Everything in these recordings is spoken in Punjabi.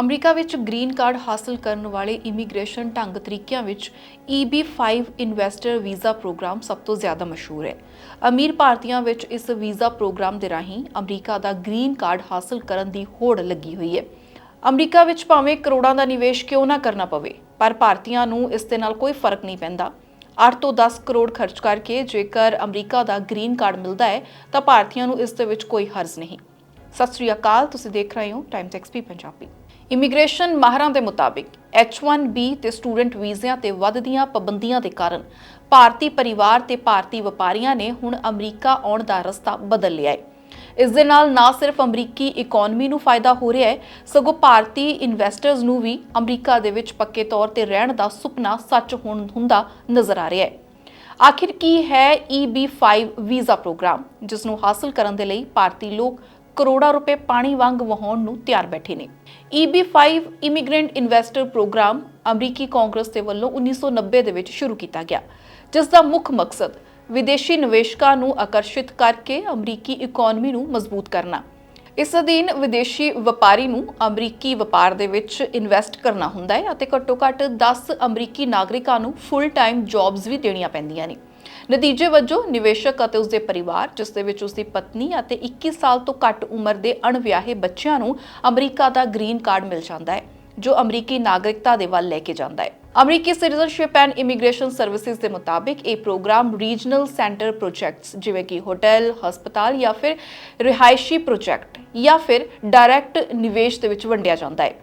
ਅਮਰੀਕਾ ਵਿੱਚ ਗ੍ਰੀਨ ਕਾਰਡ ਹਾਸਲ ਕਰਨ ਵਾਲੇ ਇਮੀਗ੍ਰੇਸ਼ਨ ਢੰਗ ਤਰੀਕਿਆਂ ਵਿੱਚ EB5 ਇਨਵੈਸਟਰ ਵੀਜ਼ਾ ਪ੍ਰੋਗਰਾਮ ਸਭ ਤੋਂ ਜ਼ਿਆਦਾ ਮਸ਼ਹੂਰ ਹੈ। ਅਮੀਰ ਭਾਰਤੀਆਂ ਵਿੱਚ ਇਸ ਵੀਜ਼ਾ ਪ੍ਰੋਗਰਾਮ ਦੇ ਰਾਹੀਂ ਅਮਰੀਕਾ ਦਾ ਗ੍ਰੀਨ ਕਾਰਡ ਹਾਸਲ ਕਰਨ ਦੀ ਹੋੜ ਲੱਗੀ ਹੋਈ ਹੈ। ਅਮਰੀਕਾ ਵਿੱਚ ਭਾਵੇਂ ਕਰੋੜਾਂ ਦਾ ਨਿਵੇਸ਼ ਕਿਉਂ ਨਾ ਕਰਨਾ ਪਵੇ, ਪਰ ਭਾਰਤੀਆਂ ਨੂੰ ਇਸ ਦੇ ਨਾਲ ਕੋਈ ਫ਼ਰਕ ਨਹੀਂ ਪੈਂਦਾ। 8 ਤੋਂ 10 ਕਰੋੜ ਖਰਚ ਕਰਕੇ ਜੇਕਰ ਅਮਰੀਕਾ ਦਾ ਗ੍ਰੀਨ ਕਾਰਡ ਮਿਲਦਾ ਹੈ, ਤਾਂ ਭਾਰਤੀਆਂ ਨੂੰ ਇਸ ਦੇ ਵਿੱਚ ਕੋਈ ਹਰਜ਼ ਨਹੀਂ। ਸਤਿ ਸ੍ਰੀ ਅਕਾਲ, ਤੁਸੀਂ ਦੇਖ ਰਹੇ ਹੋ ਟਾਈਮਸ ਐਕਸਪੀ ਪੰਜਾਬੀ। ਇਮੀਗ੍ਰੇਸ਼ਨ ਮਾਹਰਾਂ ਦੇ ਮੁਤਾਬਿਕ H1B ਤੇ ਸਟੂਡੈਂਟ ਵੀਜ਼ਿਆਂ ਤੇ ਵੱਧਦੀਆਂ ਪਾਬੰਦੀਆਂ ਦੇ ਕਾਰਨ ਭਾਰਤੀ ਪਰਿਵਾਰ ਤੇ ਭਾਰਤੀ ਵਪਾਰੀਆਂ ਨੇ ਹੁਣ ਅਮਰੀਕਾ ਆਉਣ ਦਾ ਰਸਤਾ ਬਦਲ ਲਿਆ ਹੈ। ਇਸ ਦੇ ਨਾਲ ਨਾ ਸਿਰਫ ਅਮਰੀਕੀ ਇਕਨੋਮੀ ਨੂੰ ਫਾਇਦਾ ਹੋ ਰਿਹਾ ਹੈ, ਸਗੋਂ ਭਾਰਤੀ ਇਨਵੈਸਟਰਸ ਨੂੰ ਵੀ ਅਮਰੀਕਾ ਦੇ ਵਿੱਚ ਪੱਕੇ ਤੌਰ ਤੇ ਰਹਿਣ ਦਾ ਸੁਪਨਾ ਸੱਚ ਹੋਣ ਹੁੰਦਾ ਨਜ਼ਰ ਆ ਰਿਹਾ ਹੈ। ਆਖਿਰ ਕੀ ਹੈ EB5 ਵੀਜ਼ਾ ਪ੍ਰੋਗਰਾਮ ਜਿਸ ਨੂੰ ਹਾਸਲ ਕਰਨ ਦੇ ਲਈ ਭਾਰਤੀ ਲੋਕ ਕਰੋੜਾਂ ਰੁਪਏ ਪਾਣੀ ਵਾਂਗ ਵਹਾਉਣ ਨੂੰ ਤਿਆਰ ਬੈਠੇ ਨੇ। EB5 ਇਮੀਗ੍ਰੈਂਟ ਇਨਵੈਸਟਰ ਪ੍ਰੋਗਰਾਮ ਅਮਰੀਕੀ ਕਾਂਗਰਸ ਦੇ ਵੱਲੋਂ 1990 ਦੇ ਵਿੱਚ ਸ਼ੁਰੂ ਕੀਤਾ ਗਿਆ। ਜਿਸ ਦਾ ਮੁੱਖ ਮਕਸਦ ਵਿਦੇਸ਼ੀ ਨਿਵੇਸ਼ਕਾਂ ਨੂੰ ਆਕਰਸ਼ਿਤ ਕਰਕੇ ਅਮਰੀਕੀ ਇਕਨੋਮੀ ਨੂੰ ਮਜ਼ਬੂਤ ਕਰਨਾ। ਇਸ ਅਧੀਨ ਵਿਦੇਸ਼ੀ ਵਪਾਰੀ ਨੂੰ ਅਮਰੀਕੀ ਵਪਾਰ ਦੇ ਵਿੱਚ ਇਨਵੈਸਟ ਕਰਨਾ ਹੁੰਦਾ ਹੈ ਅਤੇ ਘੱਟੋ-ਘੱਟ 10 ਅਮਰੀਕੀ ਨਾਗਰਿਕਾਂ ਨੂੰ ਫੁੱਲ ਟਾਈਮ ਜੌਬਸ ਵੀ ਦੇਣੀਆਂ ਪੈਂਦੀਆਂ ਨੇ। ਨਤੀਜੇ ਵਜੋਂ ਨਿਵੇਸ਼ਕ ਅਤੇ ਉਸਦੇ ਪਰਿਵਾਰ, ਜਿਸ ਦੇ ਵਿੱਚ ਉਸਦੀ ਪਤਨੀ ਅਤੇ 21 ਸਾਲ ਤੋਂ ਘੱਟ ਉਮਰ ਦੇ ਅਣਵਿਆਹੇ ਬੱਚਿਆਂ ਨੂੰ ਅਮਰੀਕਾ ਦਾ ਗ੍ਰੀਨ ਕਾਰਡ ਮਿਲ ਜਾਂਦਾ ਹੈ, ਜੋ ਅਮਰੀਕੀ ਨਾਗਰਿਕਤਾ ਦੇ ਵੱਲ ਲੈ ਕੇ ਜਾਂਦਾ ਹੈ। ਅਮਰੀਕੀ ਸਿਟੀਜ਼ਨਸ਼ਿਪ ਐਂਡ ਇਮੀਗ੍ਰੇਸ਼ਨ ਸਰਵਿਸਿਜ਼ ਦੇ ਮੁਤਾਬਿਕ ਇਹ ਪ੍ਰੋਗਰਾਮ ਰੀਜਨਲ ਸੈਂਟਰ ਪ੍ਰੋਜੈਕਟਸ, ਜਿਵੇਂ ਕਿ ਹੋਟਲ, ਹਸਪਤਾਲ ਜਾਂ ਫਿਰ ਰਿਹਾਇਸ਼ੀ ਪ੍ਰੋਜੈਕਟ ਜਾਂ ਫਿਰ ਡਾਇਰੈਕਟ ਨਿਵੇਸ਼ ਦੇ ਵਿੱਚ ਵੰਡਿਆ ਜਾਂਦਾ ਹੈ।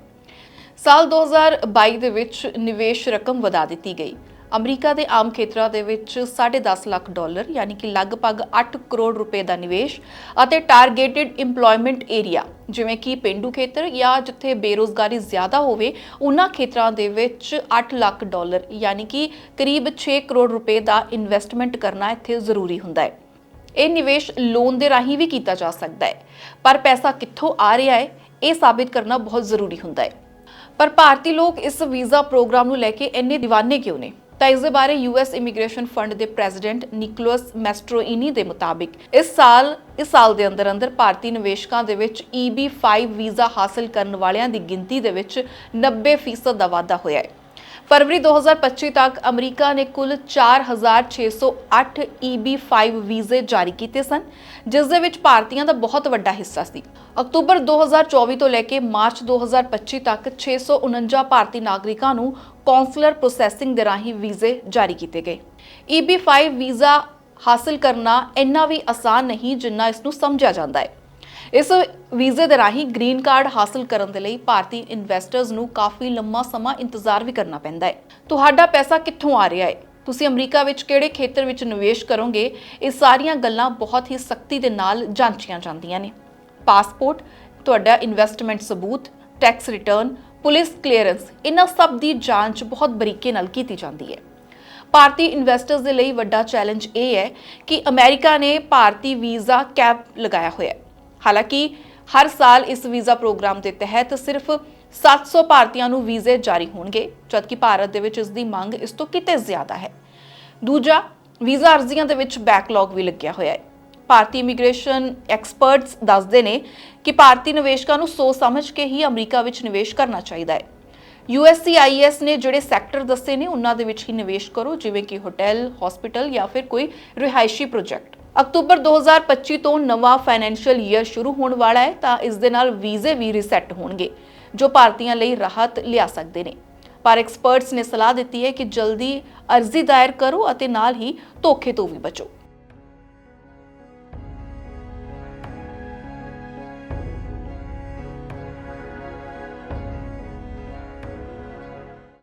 ਸਾਲ 2022 ਦੇ ਵਿੱਚ ਨਿਵੇਸ਼ ਰਕਮ ਵਧਾ ਦਿੱਤੀ ਗਈ। ਅਮਰੀਕਾ ਦੇ ਆਮ ਖੇਤਰਾਂ ਦੇ ਵਿੱਚ 10.5 ਲੱਖ ਡਾਲਰ, ਯਾਨੀ ਕਿ ਲਗਭਗ 8 ਕਰੋੜ ਰੁਪਏ ਦਾ ਨਿਵੇਸ਼ ਅਤੇ ਟਾਰਗੇਟਿਡ EMPLOYMENT ਏਰੀਆ, ਜਿਵੇਂ ਕਿ ਪਿੰਡੂ ਖੇਤਰ ਜਾਂ ਜਿੱਥੇ ਬੇਰੋਜ਼ਗਾਰੀ ਜ਼ਿਆਦਾ ਹੋਵੇ, ਉਹਨਾਂ ਖੇਤਰਾਂ ਦੇ ਵਿੱਚ 8 ਲੱਖ ਡਾਲਰ, ਯਾਨੀ ਕਿ ਕਰੀਬ 6 ਕਰੋੜ ਰੁਪਏ ਦਾ ਇਨਵੈਸਟਮੈਂਟ ਕਰਨਾ ਇੱਥੇ ਜ਼ਰੂਰੀ ਹੁੰਦਾ ਹੈ। ਇਹ ਨਿਵੇਸ਼ ਲੋਨ ਦੇ ਰਾਹੀਂ ਵੀ ਕੀਤਾ ਜਾ ਸਕਦਾ ਹੈ, ਪਰ ਪੈਸਾ ਕਿੱਥੋਂ ਆ ਰਿਹਾ ਹੈ, ਇਹ ਸਾਬਿਤ ਕਰਨਾ ਬਹੁਤ ਜ਼ਰੂਰੀ ਹੁੰਦਾ ਹੈ। ਪਰ ਭਾਰਤੀ ਲੋਕ ਇਸ ਵੀਜ਼ਾ ਪ੍ਰੋਗਰਾਮ ਨੂੰ ਲੈ ਕੇ ਇੰਨੇ دیਵਾਨੇ ਕਿਉਂ ਨੇ? ਤਾਂ ਇਸ ਦੇ ਬਾਰੇ ਯੂਐਸ ਇਮੀਗ੍ਰੇਸ਼ਨ ਫੰਡ ਦੇ ਪ੍ਰੈਜ਼ੀਡੈਂਟ ਨਿਕੋਲਸ ਮੈਸਟਰੋਇਨੀ ਦੇ ਮੁਤਾਬਿਕ ਇਸ ਸਾਲ ਇਸ ਸਾਲ ਦੇ ਅੰਦਰ ਅੰਦਰ ਭਾਰਤੀ ਨਿਵੇਸ਼ਕਾਂ ਦੇ ਵਿੱਚ EB5 ਵੀਜ਼ਾ ਹਾਸਲ ਕਰਨ ਵਾਲਿਆਂ ਦੀ ਗਿਣਤੀ ਦੇ ਵਿੱਚ 90% ਦਾ ਵਾਧਾ ਹੋਇਆ ਹੈ। ਫਰਵਰੀ 2025 ਤੱਕ ਅਮਰੀਕਾ ਨੇ ਕੁੱਲ 4608 EB5 ਵੀਜ਼ੇ ਜਾਰੀ ਕੀਤੇ ਸਨ, ਜਿਸ ਦੇ ਵਿੱਚ ਭਾਰਤੀਆਂ ਦਾ ਬਹੁਤ ਵੱਡਾ ਹਿੱਸਾ ਸੀ। ਅਕਤੂਬਰ 2024 ਤੋਂ ਲੈ ਕੇ ਮਾਰਚ 2025 ਤੱਕ 649 ਭਾਰਤੀ ਨਾਗਰਿਕਾਂ ਨੂੰ ਕੌਂਸਲਰ ਪ੍ਰੋਸੈਸਿੰਗ ਦੇ ਰਾਹੀਂ ਵੀਜ਼ੇ ਜਾਰੀ ਕੀਤੇ ਗਏ। EB5 ਵੀਜ਼ਾ ਹਾਸਲ ਕਰਨਾ ਇੰਨਾ ਵੀ ਆਸਾਨ ਨਹੀਂ ਜਿੰਨਾ ਇਸ ਨੂੰ ਸਮਝਿਆ ਜਾਂਦਾ ਹੈ। ਇਸ ਵੀਜ਼ੇ ਦੇ ਰਾਹੀਂ ਗ੍ਰੀਨ ਕਾਰਡ ਹਾਸਲ ਕਰਨ ਦੇ ਲਈ ਭਾਰਤੀ ਇਨਵੈਸਟਰਸ ਨੂੰ ਕਾਫੀ ਲੰਮਾ ਸਮਾਂ ਇੰਤਜ਼ਾਰ ਵੀ ਕਰਨਾ ਪੈਂਦਾ ਹੈ। ਤੁਹਾਡਾ ਪੈਸਾ ਕਿੱਥੋਂ ਆ ਰਿਹਾ ਹੈ? ਤੁਸੀਂ ਅਮਰੀਕਾ ਵਿੱਚ ਕਿਹੜੇ ਖੇਤਰ ਵਿੱਚ ਨਿਵੇਸ਼ ਕਰੋਗੇ? ਇਹ ਸਾਰੀਆਂ ਗੱਲਾਂ ਬਹੁਤ ਹੀ ਸਖਤੀ ਦੇ ਨਾਲ ਜਾਂਚੀਆਂ ਜਾਂਦੀਆਂ ਨੇ। ਪਾਸਪੋਰਟ, ਤੁਹਾਡਾ ਇਨਵੈਸਟਮੈਂਟ ਸਬੂਤ ਟੈਕਸ ਰਿਟਰਨ ਪੁਲਿਸ ਕਲੀਅਰੈਂਸ ਇਹਨਾਂ ਸਭ ਦੀ ਜਾਂਚ ਬਹੁਤ ਬਰੀਕੀ ਨਾਲ ਕੀਤੀ ਜਾਂਦੀ ਹੈ। ਭਾਰਤੀ ਇਨਵੈਸਟਰਸ ਦੇ ਲਈ ਵੱਡਾ ਚੈਲੰਜ ਇਹ ਹੈ ਕਿ ਅਮਰੀਕਾ ਨੇ ਭਾਰਤੀ ਵੀਜ਼ਾ ਕੈਪ ਲਗਾਇਆ ਹੋਇਆ ਹੈ। ਹਾਲਾਂਕਿ ਹਰ ਸਾਲ ਇਸ ਵੀਜ਼ਾ ਪ੍ਰੋਗਰਾਮ ਦੇ ਤਹਿਤ ਸਿਰਫ 700 ਭਾਰਤੀਆਂ ਨੂੰ ਵੀਜ਼ੇ ਜਾਰੀ ਹੋਣਗੇ, ਜਦਕਿ ਭਾਰਤ ਦੇ ਵਿੱਚ ਇਸ ਦੀ ਮੰਗ ਇਸ ਤੋਂ ਕਿਤੇ ਜ਼ਿਆਦਾ ਹੈ। ਦੂਜਾ, ਵੀਜ਼ਾ ਅਰਜ਼ੀਆਂ ਦੇ ਵਿੱਚ ਬੈਕਲੌਗ ਵੀ ਲੱਗਿਆ ਹੋਇਆ ਹੈ। ਭਾਰਤੀ ਇਮੀਗ੍ਰੇਸ਼ਨ ਐਕਸਪਰਟਸ ਦੱਸਦੇ ਨੇ ਕਿ ਭਾਰਤੀ ਨਿਵੇਸ਼ਕਾਂ ਨੂੰ ਸੋਚ ਸਮਝ ਕੇ ਹੀ ਅਮਰੀਕਾ ਵਿੱਚ ਨਿਵੇਸ਼ ਕਰਨਾ ਚਾਹੀਦਾ ਹੈ। USCIS ਨੇ ਜਿਹੜੇ ਸੈਕਟਰ ਦੱਸੇ ਨੇ, ਉਹਨਾਂ ਦੇ ਵਿੱਚ ਹੀ ਨਿਵੇਸ਼ ਕਰੋ, ਜਿਵੇਂ ਕਿ ਹੋਟਲ ਹਸਪੀਟਲ ਜਾਂ ਫਿਰ ਕੋਈ ਰਿਹਾਇਸ਼ੀ ਪ੍ਰੋਜੈਕਟ ਅਕਤੂਬਰ 2025 ਤੋਂ ਨਵਾਂ ਫਾਈਨੈਂਸ਼ੀਅਲ ਈਅਰ ਸ਼ੁਰੂ ਹੋਣ ਵਾਲਾ ਹੈ, ਤਾਂ ਇਸ ਦੇ ਨਾਲ ਵੀਜ਼ੇ ਵੀ ਰੀਸੈਟ ਹੋਣਗੇ, ਜੋ ਭਾਰਤੀਆਂ ਲਈ ਰਾਹਤ ਲਿਆ ਸਕਦੇ ਨੇ। ਪਰ ਐਕਸਪਰਟਸ ਨੇ ਸਲਾਹ ਦਿੱਤੀ ਹੈ ਕਿ ਜਲਦੀ ਅਰਜ਼ੀ ਦਾਇਰ ਕਰੋ ਅਤੇ ਨਾਲ ਹੀ ਧੋਖੇ ਤੋਂ ਵੀ ਬਚੋ।